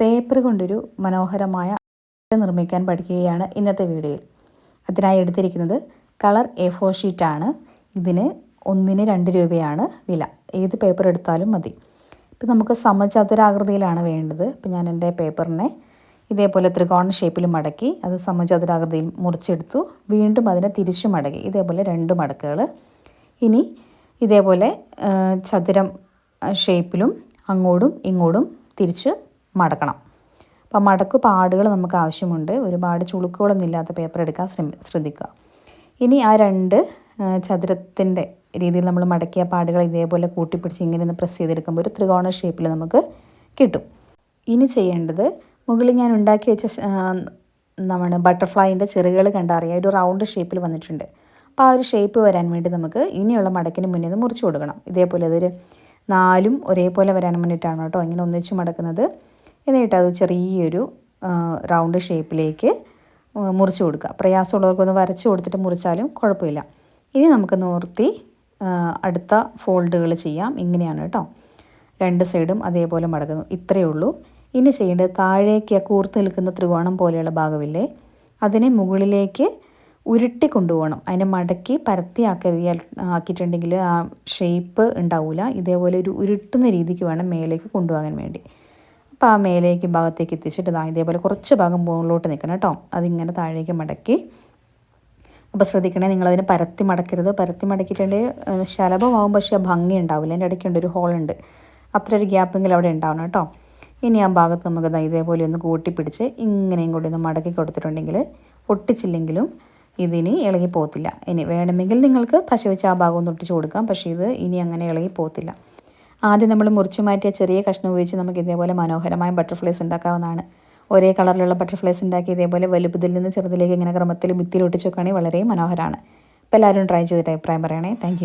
Paper കൊണ്ടൊരു മനോഹരമായ നിർമ്മിക്കാൻ പഠിക്കുകയാണ് ഇന്നത്തെ വീഡിയോയിൽ. അതിനായി എടുത്തിരിക്കുന്നത് കളർ എ ഫോർ ഷീറ്റാണ് ഇതിന് ഒന്നിന് രണ്ട് രൂപയാണ് വില. ഏത് പേപ്പർ എടുത്താലും മതി. ഇപ്പം നമുക്ക് സമചതുരാകൃതിയിലാണ് വേണ്ടത്. ഇപ്പം ഞാൻ എന്റെ പേപ്പറിനെ ഇതേപോലെ ത്രികോണ ഷേപ്പിൽ മടക്കി അത് സമചതുരാകൃതിയിൽ മുറിച്ചെടുത്തു. വീണ്ടും അതിനെ തിരിച്ചു മടക്കി. ഇതേപോലെ രണ്ട് മടക്കുകൾ. ഇനി ഇതേപോലെ ചതുരം ഷേപ്പിലും അങ്ങോട്ടും ഇങ്ങോട്ടും തിരിച്ച് മടക്കണം. അപ്പോൾ മടക്ക് പാടുകൾ നമുക്ക് ആവശ്യമുണ്ട്. ഒരുപാട് ചുളുക്കുകളൊന്നും ഇല്ലാത്ത പേപ്പർ എടുക്കാൻ ശ്രമി ശ്രദ്ധിക്കുക. ഇനി ആ രണ്ട് ചതുരത്തിന്റെ രീതിയിൽ നമ്മൾ മടക്കിയ പാടുകൾ ഇതേപോലെ കൂട്ടിപ്പിടിച്ച് ഇങ്ങനെ ഒന്ന് പ്രസ് ചെയ്തെടുക്കുമ്പോൾ ഒരു ത്രികോണ ഷേപ്പിൽ നമുക്ക് കിട്ടും. ഇനി ചെയ്യേണ്ടത് മുകളിൽ ഞാൻ ഉണ്ടാക്കി വെച്ച നമ്മുടെ ബട്ടർഫ്ലൈന്റെ ചെറുകൾ കണ്ടറിയാം ഒരു റൗണ്ട് ഷേപ്പിൽ വന്നിട്ടുണ്ട്. അപ്പോൾ ആ ഒരു ഷേപ്പ് വരാൻ വേണ്ടി നമുക്ക് ഇനിയുള്ള മടക്കിന് മുന്നേ ഇത് മുറിച്ച് കൊടുക്കണം. ഇതേപോലെ അതൊരു നാലും ഒരേപോലെ വരാൻ വേണ്ടിയിട്ടാണ് കേട്ടോ ഇങ്ങനെ ഒന്നിച്ച് മടക്കുന്നത്. എന്നിട്ട് അത് ചെറിയൊരു റൗണ്ട് ഷേപ്പിലേക്ക് മുറിച്ച് കൊടുക്കുക. പ്രയാസമുള്ളവർക്കൊന്ന് വരച്ച് കൊടുത്തിട്ട് മുറിച്ചാലും കുഴപ്പമില്ല. ഇനി നമുക്ക് നോർത്തി അടുത്ത ഫോൾഡുകൾ ചെയ്യാം. ഇങ്ങനെയാണ് കേട്ടോ. രണ്ട് സൈഡും അതേപോലെ മടക്കുന്നു ഇത്രയേ ഉള്ളൂ. ഇനി ചെയ്യേണ്ടത് താഴേക്ക് കൂർത്ത് നിൽക്കുന്ന ത്രികോണം പോലെയുള്ള ഭാഗമില്ലേ അതിനെ മുകളിലേക്ക് ഉരുട്ടി കൊണ്ടുപോകണം. അതിനെ മടക്കി പരത്തി ആക്കി ആക്കിയിട്ടുണ്ടെങ്കിൽ ആ ഷേപ്പ് ഉണ്ടാവില്ല ഇതേപോലെ ഒരു ഉരുട്ടുന്ന രീതിക്ക് വേണം മേലേക്ക് കൊണ്ടുപോകാൻ വേണ്ടി. അപ്പോൾ ആ മേലേക്ക് ഭാഗത്തേക്ക് എത്തിച്ചിട്ട് ഇതാ ഇതേപോലെ കുറച്ച് ഭാഗം മുകളിലോട്ട് നിൽക്കണം കേട്ടോ. അതിങ്ങനെ താഴേക്ക് മടക്കി. അപ്പോൾ ശ്രദ്ധിക്കണേ നിങ്ങളതിന് പരത്തി മടക്കരുത്. പരത്തി മടക്കിയിട്ടുണ്ടെങ്കിൽ ശലഭമാവും പക്ഷേ ഭംഗി ഉണ്ടാവില്ല. എന്റെ ഇടയ്ക്കുണ്ട് ഒരു ഹോളുണ്ട് അത്ര ഒരു ഗ്യാപ്പെങ്കിലും അവിടെ ഉണ്ടാവണം കേട്ടോ. ഇനി ആ ഭാഗത്ത് നമുക്ക് ഇതേപോലെ ഒന്ന് കൂട്ടിപ്പിടിച്ച് ഇങ്ങനെയും കൂടി ഒന്ന് മടക്കി കൊടുത്തിട്ടുണ്ടെങ്കിൽ ഒട്ടിച്ചില്ലെങ്കിലും ഇതിനി ഇളകി പോകത്തില്ല. ഇനി വേണമെങ്കിൽ നിങ്ങൾക്ക് പശ വെച്ച് ആ ഭാഗം ഒന്ന് ഒട്ടിച്ച് കൊടുക്കാം. പക്ഷേ ഇത് ഇനി അങ്ങനെ ഇളകി പോകത്തില്ല. ആദ്യം നമ്മൾ മുറിച്ചു മാറ്റിയ ചെറിയ കഷ്ണം ഉപയോഗിച്ച് നമുക്ക് ഇതേപോലെ മനോഹരമായ ബട്ടർഫ്ലൈസ് ഉണ്ടാക്കാവുന്നതാണ്. ഒരേ കളറിലുള്ള ബട്ടർഫ്ലൈസ് ഉണ്ടാക്കി ഇതേപോലെ വലുപ്പത്തിൽ നിന്ന് ചെറുതിലേക്ക് ഇങ്ങനെ ക്രമത്തിൽ ഭിത്തിയിൽ ഒട്ടിച്ച് വെക്കുകയാണെങ്കിൽ വളരെ മനോഹരമാണ്. അപ്പോൾ എല്ലാവരും ട്രൈ ചെയ്തിട്ട് അഭിപ്രായം പറയണേ. താങ്ക്